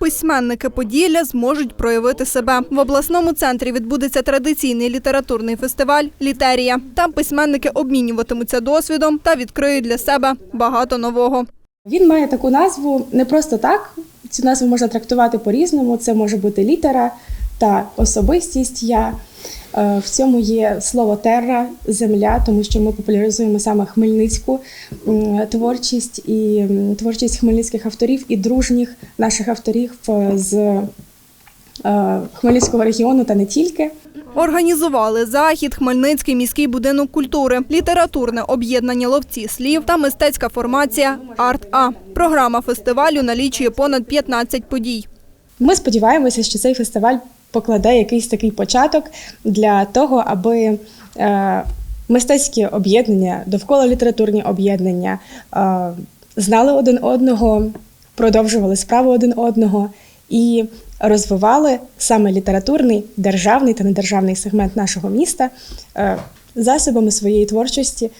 Письменники Поділля зможуть проявити себе. В обласному центрі відбудеться традиційний літературний фестиваль Літерія. Там письменники обмінюватимуться досвідом та відкриють для себе багато нового. Він має таку назву не просто так. Цю назву можна трактувати по-різному. Це може бути літера та особистість я. Е, В цьому є слово терра, земля, тому що ми популяризуємо саме хмельницьку творчість і творчість хмельницьких авторів і дружніх наших авторів е, з е, Хмельницького регіону та не тільки. Організували захід Хмельницький міський будинок культури, літературне об'єднання ловці слів та мистецька формація Арт А. Програма фестивалю налічує понад 15 подій. Ми сподіваємося, що цей фестиваль покладе якийсь такий початок для того, аби е, мистецькі об'єднання, довкола літературні об'єднання е, знали один одного, продовжували справу один одного і розвивали саме літературний, державний та недержавний сегмент нашого міста е, засобами своєї творчості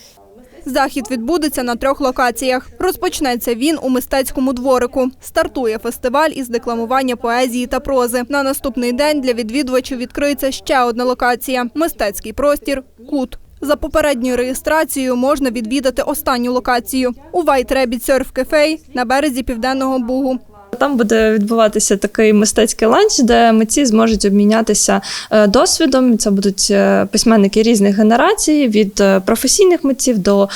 Захід відбудеться на трьох локаціях. Розпочнеться він у мистецькому дворику. Стартує фестиваль із декламування поезії та прози. На наступний день для відвідувачів відкриється ще одна локація мистецький простір Кут. За попередньою реєстрацією можна відвідати останню локацію у White Rabbit Surf на березі Південного Бугу. Там буде відбуватися такий мистецький ланч, де митці зможуть обмінятися е, досвідом. Це будуть е, письменники різних генерацій, від е, професійних митців до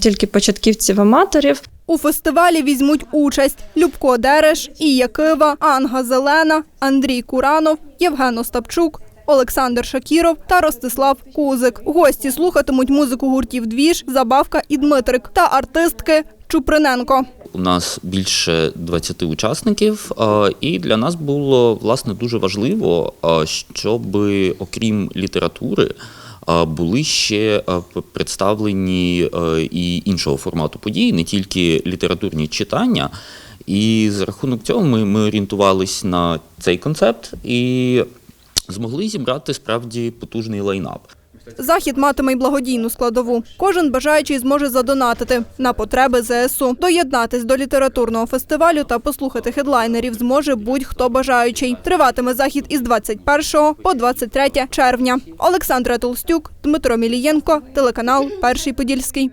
тільки початківців-аматорів. У фестивалі візьмуть участь Любко Дереш, Ія Кива, Анга Зелена, Андрій Куранов, Євген Остапчук, Олександр Шакіров та Ростислав Кузик. Гості слухатимуть музику гуртів Двіж, Забавка і Дмитрик та артистки Чуприненко. У нас більше 20 учасників, і для нас було власне дуже важливо, щоб окрім літератури. Були ще представлені і іншого формату подій, не тільки літературні читання. І за рахунок цього ми, ми орієнтувались на цей концепт і змогли зібрати справді потужний лайнап. Захід матиме й благодійну складову. Кожен бажаючий зможе задонатити на потреби ЗСУ. Доєднатись до літературного фестивалю та послухати хедлайнерів зможе будь-хто бажаючий. Триватиме захід із 21 по 23 червня. Олександра Толстюк, Дмитро Мілієнко, телеканал Перший Подільський.